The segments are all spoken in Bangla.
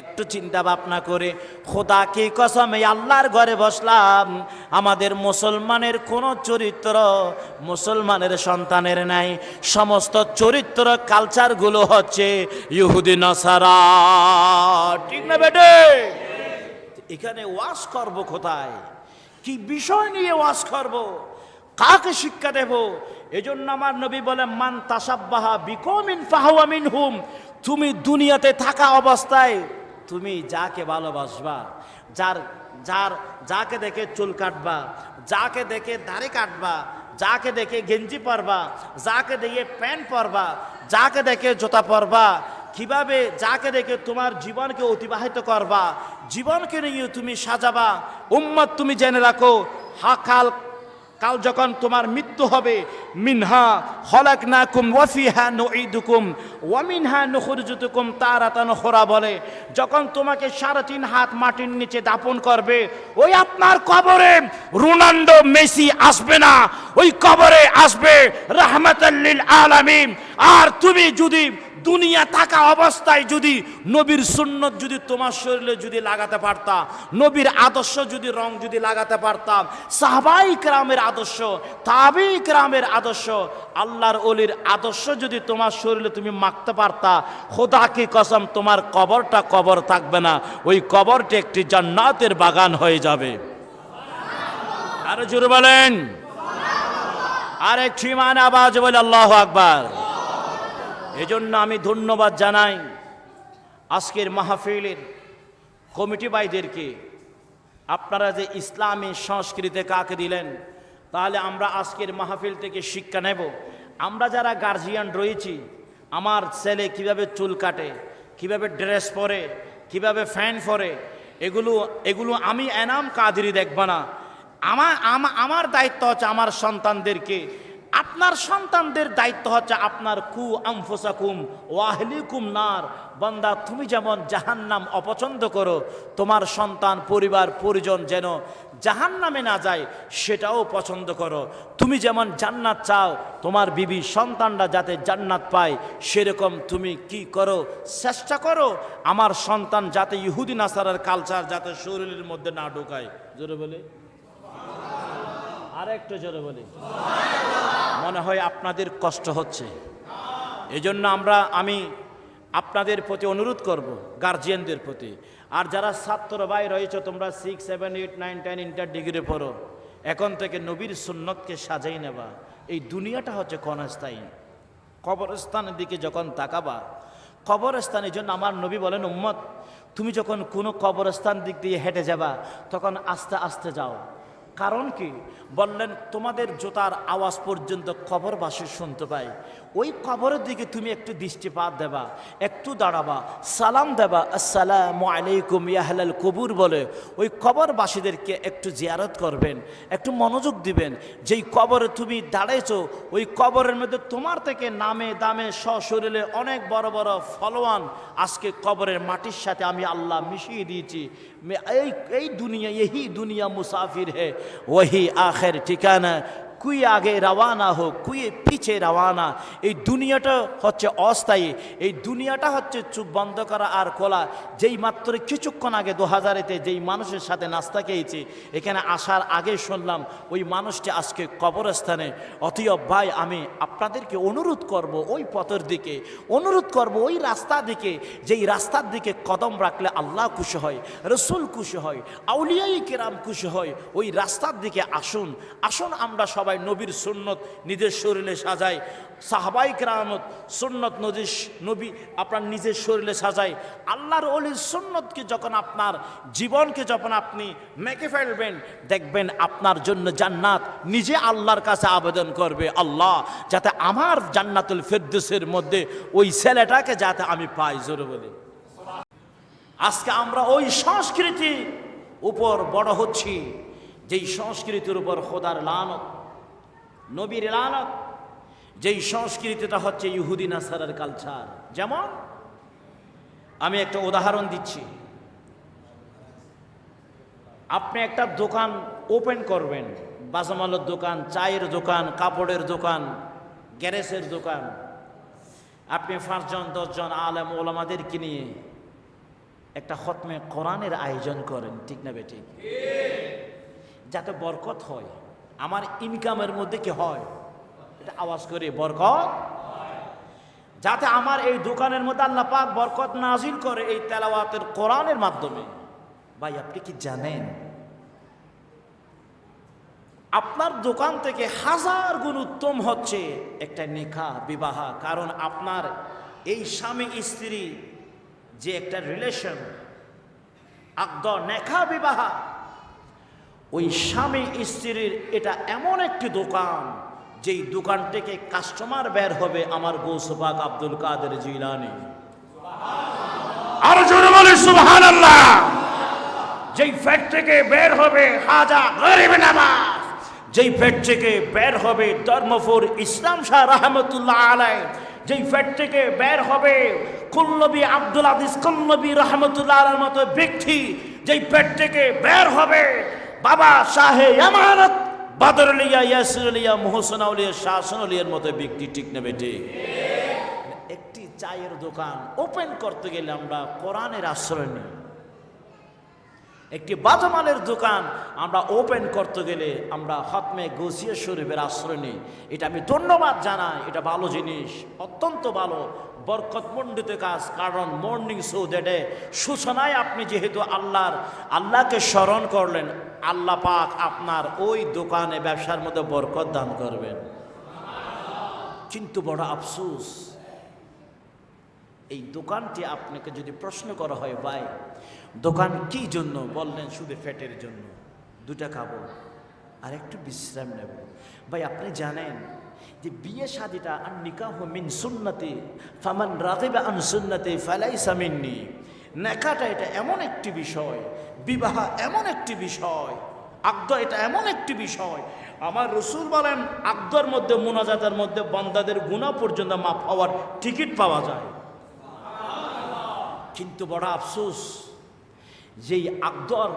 একটু চিন্তা ভাবনা করে, খোদা কি কসম আল্লাহর ঘরে বসলাম। আমাদের মুসলমানের কোনো চরিত্র মুসলমানের সন্তানের নাই। সমস্ত চরিত্র কালচারগুলো হচ্ছে ইহুদি, নাসারা। ঠিক না বেটে? এখানে ওয়াশ করব কোথায়? কি বিষয় নিয়ে ওয়াশ করব? কাকে শিক্ষা দেব? এজন্য আমার নবী বলে মান তাসাব্বাহা বিকমিন ফাহুয়ামিন হুম তুমি দুনিয়াতে থাকা অবস্থায় তুমি যাকে ভালোবাসবা, যার যার, যাকে দেখে চুল কাটবা, যাকে দেখে দাড়ি কাটবা, যাকে দেখে গেঞ্জি পরবা, যাকে দেখে প্যান্ট পরবা, যাকে দেখে জুতা পরবা, কীভাবে যাকে দেখে তোমার জীবনকে অতিবাহিত করবা, জীবনকে নিয়ে তুমি সাজাবা, উম্মত তুমি জেনে রাখো, হাকাল কাল যখন তোমার মৃত্যু হবে, মিনহা হলাক না কুম ওয়াফিহা নুইদুকুম ওয়ামিনহা নুখরজুতুকুম তারাতান খোরা বলে, যখন তোমাকে সাড়ে তিন হাত মাটির নিচে দাপন করবে, ওই আপনার কবরে রোনাল্ডো, মেসি আসবে না, ওই কবরে আসবে রাহমাতাল্লিল আলামিন। আর তুমি যদি দুনিয়া থাকা অবস্থায় যদি নবীর সুন্নত যদি তোমার শরীরে যদি লাগাতে পারতাম নবীর আদর্শ যদি রং যদি লাগাতে পারতাম সাহবাই ক্রামের আদর্শ তাবি ক্রামের আদর্শ, আল্লাহর অলির আদর্শ যদি তোমার শরীরে তুমি মাখতে পারতা, খোদা কি কসম তোমার কবরটা কবর থাকবে না, ওই কবরটি একটি জান্নাতের বাগান হয়ে যাবে। আরও জোরে বলেন। আরেক সীমান আওয়াজ বলে আল্লাহ আকবার। এজন্য আমি ধন্যবাদ জানাই আজকের মাহফিলের কমিটি ভাইদেরকে। আপনারা যে ইসলামী সংস্কৃতি কাকে দিলেন, তাহলে আমরা আজকের মাহফিল থেকে শিক্ষা নেব। আমরা যারা গার্জিয়ান রয়েছি, আমার ছেলে কীভাবে চুল কাটে, কীভাবে ড্রেস পরে, কীভাবে ফ্যান পরে, এগুলো এগুলো আমি এনাম কাদেরই দেখব না। আমার আমার দায়িত্ব হচ্ছে আমার সন্তানদেরকে আপনার সন্তানদের দায়িত্ব হচ্ছে আপনার কু আমফোসাকুম ওয়াহলিকুম নার। বন্দা, তুমি যেমন জাহান্নাম অপছন্দ করো, তোমার সন্তান, পরিবার, পরিজন যেন জাহান্নামে না যায়, সেটাও পছন্দ করো। তুমি যেমন জান্নাত চাও, তোমার বিবি সন্তানরা যাতে জান্নাত পায়, সেরকম তুমি কি করো? চেষ্টা করো, আমার সন্তান যাতে ইহুদি নাসারার কালচার যাতে শরীরের মধ্যে না ঢোকায়। জোরে বলে। আর একটু জোরে বলি। হয় আপনাদের কষ্ট হচ্ছে। এজন্য আমরা, আমি আপনাদের প্রতি অনুরোধ করব গার্জিয়ানদের প্রতি। আর যারা ছাত্র ভাই রয়েছে, তোমরা six seven eight nine ten inter degree পড়ো, এখন থেকে নবীর সুন্নতকে সাজাই নেবা। এই দুনিয়াটা হচ্ছে ক্ষণস্থায়ী। কবরস্থানের দিকে যখন তাকাবা কবরস্থানের জন্য আমার নবী বলেন, উম্মত, তুমি যখন কোনো কবরস্থান দিক দিয়ে হেঁটে যাবা, তখন আস্তে আস্তে যাও। কারণ কি? বললেন তোমাদের জোতার আওয়াজ পর্যন্ত কবরবাসী শুনতে পাই ওই কবরের দিকে তুমি একটু দৃষ্টিপাত দেবা, একটু দাঁড়াবা। সালাম দেবা, আসসালাম আলাইকুম ইয়াহাল কবুর বলে। ওই কবরবাসীদেরকে একটু জিয়ারত করবেন, একটু মনোযোগ দিবেন। যেই কবরে তুমি দাঁড়াইছ, ওই কবরের মধ্যে তোমার থেকে নামে দামে সশরীরে অনেক বড় বড় ফলোয়ান আজকে কবরের মাটির সাথে আমি আল্লাহ মিশিয়ে দিয়েছি। এই এই দুনিয়া এই দুনিয়া মুসাফির হে। ওহি আখের ঠিকানা কুই আগে রওয়ানা হোক কুয়ে পিছে রওয়ানা। এই দুনিয়াটা হচ্ছে অস্থায়ী। এই দুনিয়াটা হচ্ছে চুপ বন্ধ করা আর খোলা। যেই মাত্র কিছুক্ষণ আগে দু হাজারেতে যেই মানুষের সাথে নাস্তা খেয়েছি, এখানে আসার আগে শুনলাম ওই মানুষটি আজকে কবরস্থানে। অতএব ভাই, আমি আপনাদেরকে অনুরোধ করব ওই পথের দিকে, অনুরোধ করব ওই রাস্তা দিকে, যেই রাস্তার দিকে কদম রাখলে আল্লাহ খুশি হয়, রসুল খুশি হয়, আউলিয়াই কেরাম খুশি হয়, ওই রাস্তার দিকে আসুন। আসুন আমরা সবাই নবীর সুন্নত নিজের শরীরে সাজাই সাহাবাই কেরামত সুন্নত নদীর নবী আপনার নিজের শরীরে সাজাই আল্লাহর অলির সুন্নতকে যখন আপনার জীবনকে যখন আপনি মেকে ফেলবেন, দেখবেন আপনার জন্য জান্নাত নিজে আল্লাহর কাছে আবেদন করবে। আল্লাহ, যাতে আমার জান্নাতুল ফেরদুসের মধ্যে ওই ছেলেটাকে যাতে আমি পাই জোরে বলি। আজকে আমরা ওই সংস্কৃতি উপর বড় হচ্ছি। যেই সংস্কৃতির উপর খোদার লানত নবীর লানত, যেই সংস্কৃতিটা হচ্ছে ইহুদি নাসারের কালচার যেমন, আমি একটা উদাহরণ দিচ্ছি। আপনি একটা দোকান ওপেন করবেন বাজামালের দোকান, চায়ের দোকান, কাপড়ের দোকান, গ্যারেজের দোকান। আপনি পাঁচজন, দশজন আলেম ওলামাদেরকে নিয়ে একটা খতমে কোরআনের আয়োজন করেন, ঠিক না বেটি যাতে বরকত হয়। আমার ইনকামের মধ্যে কি হয়? এটা আওয়াজ করে বরকত? যাতে আমার এই দোকানের মধ্যে আল্লাহ পাক বরকত নাজিল করে এই তেলাওয়াতের কোরআনের মাধ্যমে। ভাই, আপনি কি জানেন? আপনার দোকান থেকে হাজার গুণ উত্তম হচ্ছে একটা নিখা বিবাহ। কারণ আপনার এই স্বামী, স্ত্রী যে একটা রিলেশন আকদ নেখা বিবাহ ওই স্বামী স্ত্রীর এটা এমন একটি দোকান যেই দোকান থেকে কাস্টমার বের হবে আমার গোসবাক আব্দুল কাদের জিলানি। আর জোরে বলে সুবহান আল্লাহ যেই ফ্যাট থেকে বের হবে হাজা গরিব নামাজ যেই থেকে বের হবে ধর্মপুর ইসলাম শাহ রহমতুল্লাহ আলাই যেই থেকে বের হবে কুল্লবী আব্দুল আদিস কুল্লবী রহমতুল্লাহ আলার মতো ব্যক্তি যেই পেট থেকে বের হবে বাবা শাহে আমানত। বাদরলিয়া, ইয়াসিরলিয়া, মোহসনাউলিয়া শাহসনলিয়ার মতো ব্যক্তি ঠিক নেবে ঠিক একটি চায়ের দোকান ওপেন করতে গেলে আমরা কোরআনের আশ্রয় নিই। একটি বাজমালের দোকান, আমরা ওপেন করতে গেলে আমরা হতমে গসিয়া শরীফের আশ্রয় নিই। এটা আমি ধন্যবাদ জানাই, এটা ভালো জিনিস, অত্যন্ত ভালো, বরকতমণ্ডিত কাজ, কারণ মর্নিং দেটে সূচনায় আপনি যেহেতু আল্লাহর, আল্লাহকে স্মরণ করলেন, আল্লাহ পাক আপনার ওই দোকানে ব্যবসার মধ্যে বরকত দান করবেন। কিন্তু বড় আফসোস, এই দোকানটি আপনাকে যদি প্রশ্ন করা হয়, ভাই দোকান কি জন্য? বললেন, শুধু ফ্যাটের জন্য। দুটা খাব আর একটু বিশ্রাম নেব। ভাই, আপনি জানেন যে বিয়ে শাদিটা আর নিকাহ মিন সুন্নতি, ফামান রাগিবা আন সুন্নতি ফালাই সামিননি নেকাটা এটা এমন একটি বিষয়, বিবাহ এমন একটি বিষয় আগ্দ এটা এমন একটি বিষয়। আমার রসুল বলেন আগ্দর মধ্যে, মোনাজাতের মধ্যে বন্দাদের গুণা পর্যন্ত মাপ হওয়ার টিকিট পাওয়া যায়। কিন্তু বড় আফসোস যেই আকদর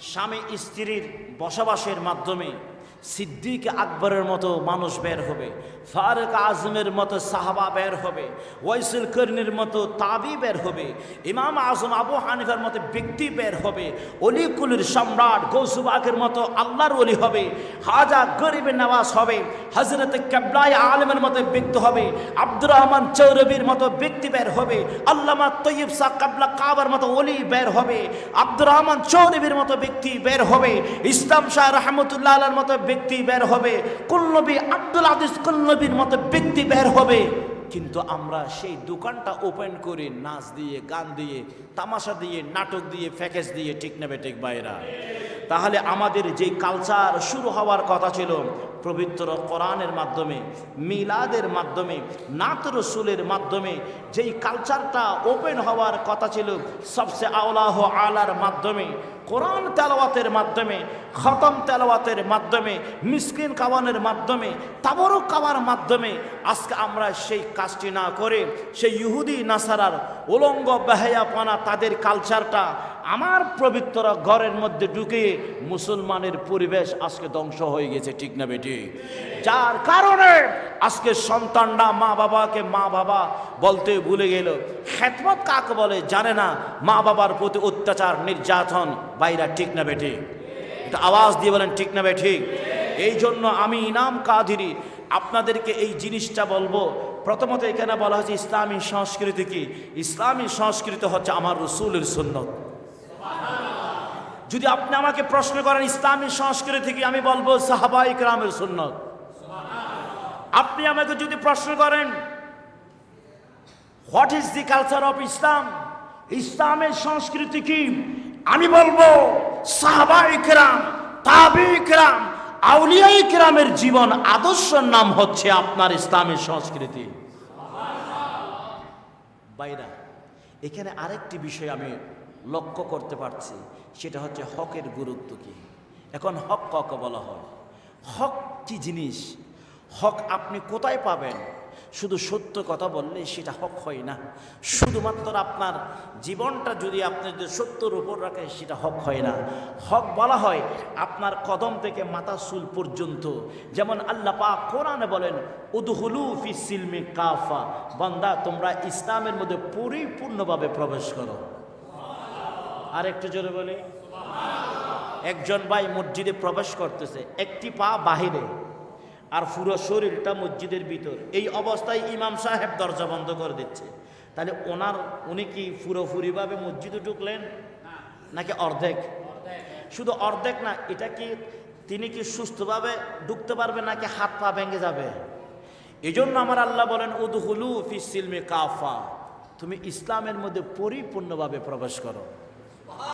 স্বামী স্ত্রীর বসবাসের মাধ্যমে সিদ্দিক আকবরের মতো মানুষ বের হবে, ফারুক আজমের মতো সাহাবা বের হবে, ওয়াইসুল কর্নির মতো তাবি বের হবে, ইমাম আজম আবু হানিফার মতো ব্যক্তি বের হবে, অলিকুলের সম্রাট গৌসুবাগের মতো আল্লাহর অলি হবে, হাজা গরিবের নওয়াজ হবে হজরত কেবলাই আলমের মতো ব্যক্তি হবে, আব্দুর রহমান চৌরবির মতো ব্যক্তি বের হবে, আল্লামা তৈয়ব শাহ কাবলা কাবার মতো অলি বের হবে, আব্দুর রহমান চৌরবির মতো ব্যক্তি বের হবে, ইসলাম শাহ রহমতুল্লাহ আলার মতো ব্যক্তি বের হবে, কুল্লবী আব্দুল আদিস কুল্লবীর মতো ব্যক্তি বের হবে। কিন্তু আমরা সেই দোকানটা ওপেন করি নাচ দিয়ে, গান দিয়ে, তামাশা দিয়ে, নাটক দিয়ে ফ্যাকেজ দিয়ে ঠিক নেবে, ঠিক বাইরা। তাহলে আমাদের যে কালচার শুরু হওয়ার কথা ছিল, পবিত্র কোরআনের মাধ্যমে, মিলাদের মাধ্যমে, নাত রসুলের মাধ্যমে, যেই কালচারটা ওপেন হওয়ার কথা ছিল, সবচেয়ে আওলাহ আলার মাধ্যমে কোরআন তেলাওয়াতের মাধ্যমে, খতম তেলাওয়াতের মাধ্যমে, মিসকিন কাওয়ানের মাধ্যমে, তাবরক কাওয়ার মাধ্যমে আজকে আমরা সেই কাজটি না করে, সেই ইহুদি, নাসারার উলঙ্গ বেহায়াপনা, তাদের কালচারটা আমার পবিত্র ঘরের মধ্যে ঢুকে মুসলমানের পরিবেশ আজকে ধ্বংস হয়ে গেছে, ঠিক না বেটি? যার কারণে আজকে সন্তানরা মা বাবাকে মা বাবা বলতে ভুলে গেল। খেতমত কাকে বলে জানে না? মা বাবার প্রতি অত্যাচার, নির্যাতন বাইরা ঠিক না বেটি এটা আওয়াজ দিয়ে বলেন, ঠিক না বেঠিক এই জন্য আমি ইনাম কাদিরি, আপনাদেরকে এই জিনিসটা বলব। প্রথমত এখানে বলা হচ্ছে ইসলামী সংস্কৃতি কি? ইসলামী সংস্কৃতি হচ্ছে আমার রসুলের সুন্নত। যদি আপনি আমাকে প্রশ্ন করেন, ইসলামী সংস্কৃতি কি? আমি বলব, সাহাবাই রামের সুন্নত। আপনি আমাকে যদি প্রশ্ন করেন what is the culture of Islam ইসলামের সংস্কৃতি কি? আমি বলব, সাহাবাই কেরাম তাবি কেরাম, আউলিয়াই কেরামের জীবন আদর্শের নাম হচ্ছে আপনার ইসলামের সংস্কৃতি। বাইরা, এখানে আরেকটি বিষয় আমি লক্ষ্য করতে পারছি, সেটা হচ্ছে হকের গুরুত্ব কি। এখন হক কাকে বলা হয়? হক কি জিনিস? হক আপনি কোথায় পাবেন? শুধু সত্য কথা বললে সেটা হক হয় না। শুধুমাত্র আপনার জীবনটা যদি আপনি যদি সত্যর উপর রাখেন, সেটা হক হয় না। হক বলা হয় আপনার কদম থেকে মাথা চুল পর্যন্ত। যেমন আল্লাহ পাক কোরআনে বলেন, উদহুলু ফি সিলমি কাফা। বান্দা, তোমরা ইসলামের মধ্যে পরিপূর্ণভাবে প্রবেশ করো। আর একটু জোরে বলি। একজন ভাই মসজিদে প্রবেশ করতেছে, একটি পা বাহিরে। আর পুরো শরীরটা মসজিদের ভিতর। এই অবস্থায় ইমাম সাহেব দরজা বন্ধ করে দিচ্ছে। তাহলে ওনার, উনি কি পুরোপুরিভাবে মসজিদে ঢুকলেন? নাকি অর্ধেক? শুধু অর্ধেক না, এটা কি তিনি কি সুস্থভাবে ঢুকতে পারবে নাকি হাত পা ভেঙে যাবে? এই জন্য আমার আল্লাহ বলেন, উদহুলু ফিসিলমে কাফা। তুমি ইসলামের মধ্যে পরিপূর্ণভাবে প্রবেশ করো।